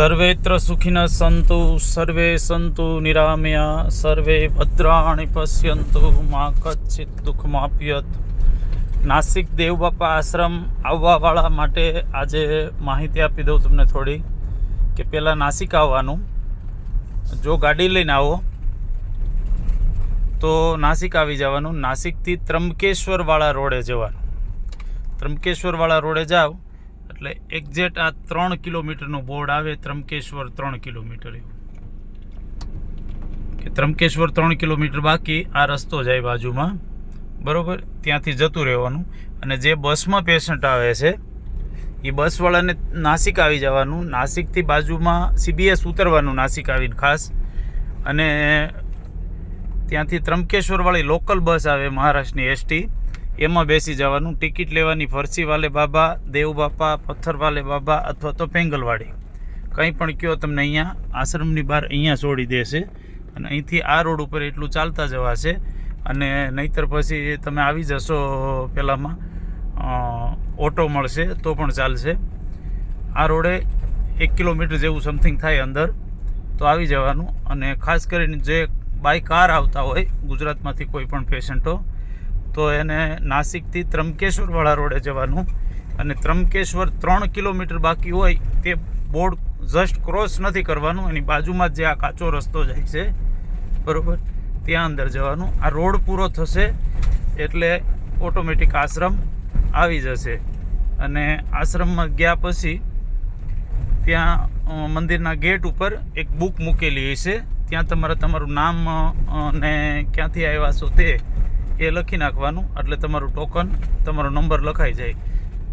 સર્વેત્ર સુખિન સંતુ, સર્વે સંતુ નિરામયા, સર્વે ભદ્રાણિ પશ્યંતુ, મા કચ્છિત દુઃખમાપ્યત નાસિક દેવબાપા આશ્રમ આવવાવાળા માટે આજે માહિતી આપી દઉં તમને થોડી, કે પહેલાં નાસિક આવવાનું. જો ગાડી લઈને આવો, તો નાસિક આવી જવાનું. નાસિકથી ત્રંબકેશ્વરવાળા રોડે જવાનું. ત્રંબકેશ્વરવાળા રોડે જાઓ એટલે એક્ઝેક્ટ આ ત્રણ કિલોમીટરનું બોર્ડ આવે, ત્રમકેશ્વર ત્રણ કિલોમીટર એવું. કે ત્રંબકેશ્વર ત્રણ કિલોમીટર બાકી, આ રસ્તો જાય બાજુમાં. બરાબર? ત્યાંથી જતું રહેવાનું. અને જે બસમાં પેશન્ટ આવે છે એ બસવાળાને નાસિક આવી જવાનું. નાસિકથી બાજુમાં સીબીએસ ઉતરવાનું નાસિક આવીને ખાસ. અને ત્યાંથી ત્રમકેશ્વરવાળી લોકલ બસ આવે, મહારાષ્ટ્રની એસટી એમાં બેસી જવાનું. ટિકિટ લેવાની ફરસીવાલે બાબા, દેવ બાપા, પથ્થર વાલે બાબા અથવા તો પેંગલવાડી કંઈ પણ કયો તમને અહીંયા આશ્રમની બહાર અહીંયા છોડી દેશે અને અહીંથી આ રોડ ઉપર એટલું ચાલતા જવાશે અને નહીતર પછી તમે આવી જશો પેલામાં ઓટો મળશે તો પણ ચાલશે. આ રોડે એક કિલોમીટર જેવું સમથિંગ થાય અંદર, તો આવી જવાનું. અને ખાસ કરીને જે બાય કાર આવતા હોય ગુજરાતમાંથી કોઈ પણ પેશન્ટો તો એને નાસિકથી ત્રંબકેશ્વરવાળા રોડે જવાનું. અને ત્રંબકેશ્વર ત્રણ કિલોમીટર બાકી હોય તે બોર્ડ જસ્ટ ક્રોસ નથી કરવાનું. એની બાજુમાં જ આ કાચો રસ્તો જાય છે, બરાબર? ત્યાં અંદર જવાનું. આ રોડ પૂરો થશે એટલે ઓટોમેટિક આશ્રમ આવી જશે. અને આશ્રમમાં ગયા પછી ત્યાં મંદિરના ગેટ ઉપર એક બુક મૂકેલી હશે. ત્યાં તમારે તમારું નામ ને ક્યાંથી આવ્યા છો તે એ લખી નાખવાનું. એટલે તમારું ટોકન તમારો નંબર લખાઈ જાય.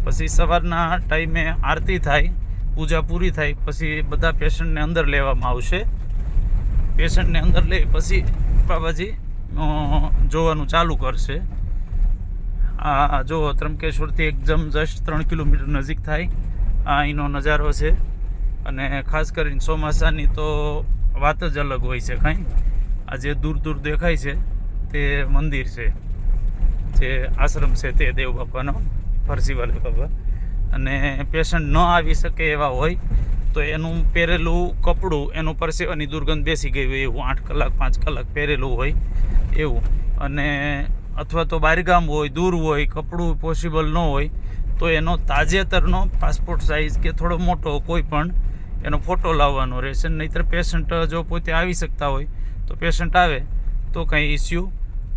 પછી સવારના ટાઈમે આરતી થાય, પૂજા પૂરી થાય, પછી બધા પેશન્ટને અંદર લેવામાં આવશે. પેશન્ટને અંદર લઈ પછી બાબાજી જોવાનું ચાલુ કરશે. આ, જો, ત્રંકેશ્વરથી એકદમ જસ્ટ ત્રણ કિલોમીટર નજીક થાય. આ અહીંનો નજારો છે. અને ખાસ કરીને ચોમાસાની તો વાત જ અલગ હોય છે કાંઈ. આ જે દૂર દૂર દેખાય છે. તે મંદિર છે, જે આશ્રમ છે તે દેવ બાપાનો ફરસીવાલે બાબા અને પેશન્ટ ન આવી શકે એવા હોય, તો એનું પહેરેલું કપડું, એનું પરસેવાની દુર્ગંધ બેસી ગઈ હોય એવું, આઠ કલાક, પાંચ કલાક પહેરેલું હોય એવું. અને અથવા તો બહારગામ હોય, દૂર હોય, કપડું પોસિબલ ન હોય, તો એનો તાજેતરનો પાસપોર્ટ સાઇઝ કે થોડો મોટો કોઈ પણ, એનો ફોટો લાવવાનો રહેશે. નહીંતર પેશન્ટ જો પોતે આવી શકતા હોય, તો પેશન્ટ આવે. તો કંઈ ઇસ્યુ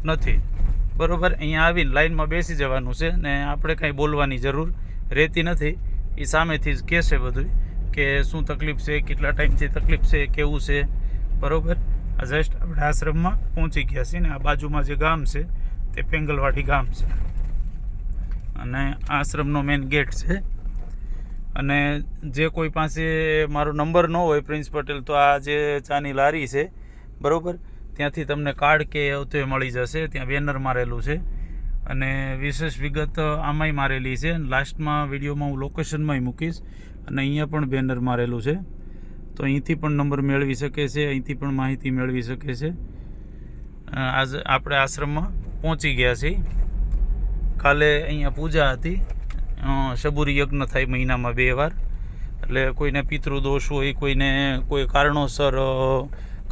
નથી. બરાબર? અહીંયા આવીને લાઇનમાં બેસી જવાનું છે ને આપણે કાંઈ બોલવાની જરૂર રહેતી નથી. એ સામેથી જ કહેશે બધું કે શું તકલીફ છે, કેટલા ટાઈમથી તકલીફ છે, કેવું છે? બરાબર? આ જસ્ટ આપણે આશ્રમમાં પહોંચી ગયા છીએ ને આ બાજુમાં જે ગામ છે તે પેંગલવાડી ગામ છે. અને આશ્રમનો મેઇન ગેટ છે. અને જે કોઈ પાસે મારો નંબર ન હોય, પ્રિન્સ પટેલ, તો આ જે ચાની લારી છે, બરોબર? ત્યાંથી તમને કાર્ડ કે તે મળી જશે. ત્યાં બેનર મારેલું છે. અને વિશેષ વિગત આમાંય મારેલી છે. લાસ્ટમાં વિડીયોમાં હું લોકેશનમાંય મૂકીશ. અને અહીંયા પણ બેનર મારેલું છે. તો અહીંથી પણ નંબર મેળવી શકે છે. અહીંથી પણ માહિતી મેળવી શકે છે. આજ આપણે આશ્રમમાં પહોંચી ગયા છીએ. કાલે અહીંયા પૂજા હતી. શબુરી યજ્ઞ થાય મહિનામાં બે વાર. એટલે કોઈને પિતૃદોષ હોય, કોઈને કોઈ કારણોસર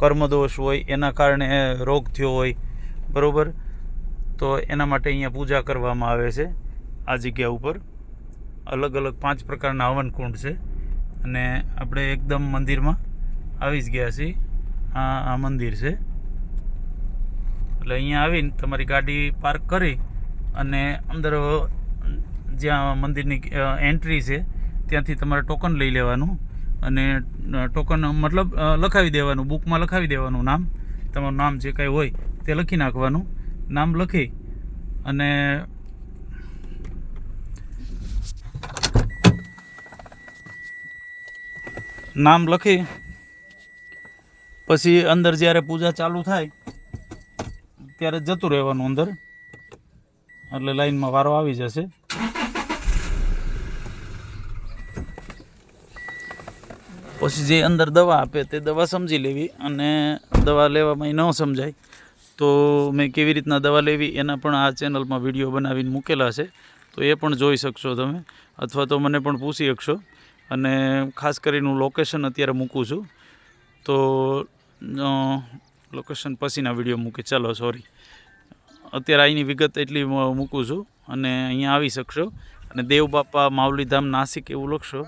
કર્મદોષ હોય, એના કારણે રોગ થયો હોય, બરોબર? તો એના માટે અહીંયા પૂજા કરવામાં આવે છે, આ જગ્યા ઉપર. અલગ અલગ પાંચ પ્રકારના હવન કુંડ છે, અને આપણે એકદમ મંદિરમાં આવી જ ગયા છીએ. આ આ મંદિર છે. એટલે અહીંયા આવીને તમારી ગાડી પાર્ક કરી અને અંદર જ્યાં મંદિરની એન્ટ્રી છે, ત્યાંથી તમારે ટોકન લઈ લેવાનું. અને ટોકન મતલબ લખાવી દેવાનું બુકમાં લખાવી દેવાનું નામ. તમારું નામ જે કાંઈ હોય તે લખી નાખવાનું. નામ લખી અને નામ લખી, પછી અંદર જ્યારે પૂજા ચાલુ થાય, ત્યારે જતું રહેવાનું અંદર. એટલે લાઈનમાં વારો આવી જશે. પછી જે અંદર દવા આપે તે દવા સમજી લેવી અને દવા લેવામાં ન સમજાય. તો મેં કેવી રીતના દવા લેવી એના પણ આ ચેનલમાં વીડિયો બનાવીને મૂકેલા છે. તો એ પણ જોઈ શકશો તમે અથવા તો મને પણ પૂછી શકશો. અને ખાસ કરીને હું લોકેશન અત્યારે મૂકું છું. તો લોકેશન પછીના વીડિયો મૂકે. ચાલો સોરી અત્યારે અહીંની વિગત એટલી મૂકું છું અને અહીંયા આવી શકશો. અને દેવબાપા માવલીધામ નાસિક એવું લખશો.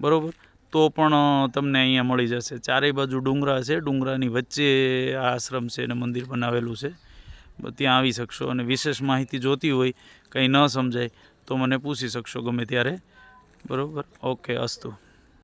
બરાબર? તો પણ તમને અહીંયા મળી જશે. ચારેય બાજુ ડુંગરા છે. ડુંગરાની વચ્ચે આ આશ્રમ છે અને મંદિર બનાવેલું છે. ત્યાં આવી શકશો અને વિશેષ માહિતી જોતી હોય, કંઈ ન સમજાય, તો મને પૂછી શકશો ગમે ત્યારે. બરાબર? ઓકે, અસ્તુ.